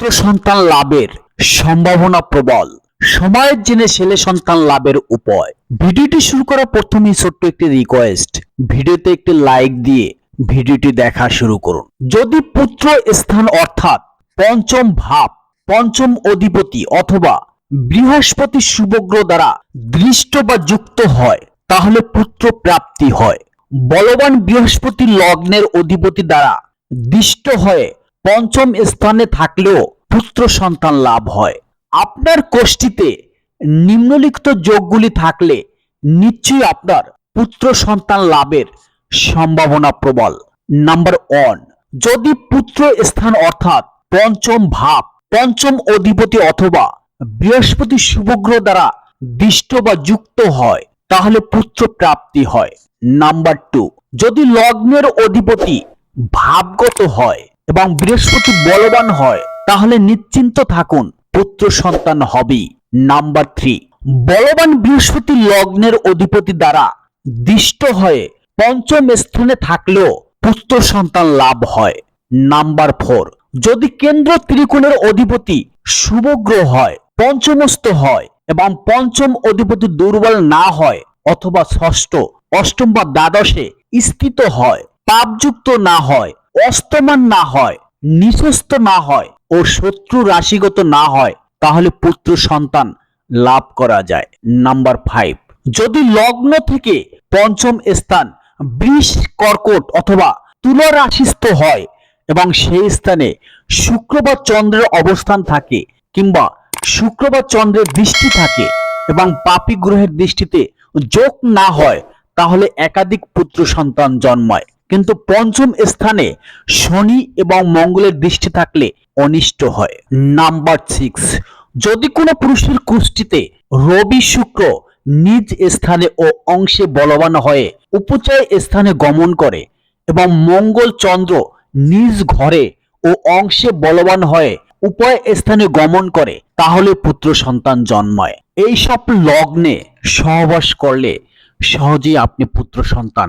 পুত্র সন্তান লাভের সম্ভাবনা প্রবল। সময়ের জেনে ছেলে সন্তান লাভের উপায়। ভিডিওটি শুরু করার প্রথমেই ছোট্ট একটি রিকোয়েস্ট ভিডিওতে একটি লাইক দিয়ে ভিডিওটি দেখা শুরু করুন। যদি পুত্র স্থান অর্থাৎ পঞ্চম ভাব, পঞ্চম অধিপতি অথবা বৃহস্পতি শুভগ্রহ দ্বারা দৃষ্ট বা যুক্ত হয়, তাহলে পুত্র প্রাপ্তি হয়। বলবান বৃহস্পতি লগ্নের অধিপতি দ্বারা দিষ্ট হয়ে পঞ্চম স্থানে থাকলেও পুত্র সন্তান লাভ হয়। আপনার কোষ্ঠীতে নিম্নলিখিত যোগগুলি থাকলে নিশ্চয়ই আপনার পুত্র সন্তান লাভের সম্ভাবনা প্রবল। নাম্বার ওয়ান, যদি পুত্র স্থান অর্থাৎ পঞ্চম ভাব, পঞ্চম অধিপতি অথবা বৃহস্পতি শুভগ্রহ দ্বারা দিষ্ট বা যুক্ত হয়, তাহলে পুত্র প্রাপ্তি হয়। নাম্বার টু, যদি লগ্নের অধিপতি ভাবগত হয় এবং বৃহস্পতি বলবান হয়, তাহলে নিশ্চিন্ত থাকুন, পুত্র সন্তান হবেই। নাম্বার থ্রি, বলবান বৃহস্পতি লগ্নের অধিপতি দ্বারা দিষ্ট হয়ে পঞ্চম স্থানে থাকলেও পুত্র সন্তান লাভ হয়। নাম্বার ফোর, যদি কেন্দ্র ত্রিকোণের অধিপতি শুভগ্রহ হয় পঞ্চমস্ত হয় এবং পঞ্চম অধিপতি দুর্বল না হয় অথবা ষষ্ঠ, অষ্টম বা দ্বাদশে স্থিত হয়, পাপযুক্ত না হয় অস্তমান না হয় নিঃস্ত না হয় ও শত্রু রাশিগত না হয়, তাহলে পুত্র সন্তান লাভ করা যায়। নাম্বার ফাইভ যদি লগ্ন থেকে পঞ্চম স্থান বৃষ, কর্কট অথবা তুলা রাশিস্থ হয় এবং সেই স্থানে শুক্র বা চন্দ্রের অবস্থান থাকে কিংবা শুক্র বা চন্দ্রের দৃষ্টি থাকে এবং পাপী গ্রহের দৃষ্টিতে যোগ না হয়, তাহলে একাধিক পুত্র সন্তান জন্মায়। কিন্তু পঞ্চম স্থানে শনি এবং মঙ্গলের দৃষ্টি থাকলে অনিষ্ট হয়। নাম্বার সিক্স যদি কোনো পুরুষের কুষ্টিতে রবি শুক্র নিজ স্থানে ও অংশে বলবান হয়ে উপচয় স্থানে গমন করে এবং মঙ্গল চন্দ্র নিজ ঘরে ও অংশে বলবান হয়ে উপায় স্থানে গমন করে, তাহলে পুত্র সন্তান জন্মায়। এই সব লগ্নে সহবাস করলে সহজেই আপনি পুত্র সন্তান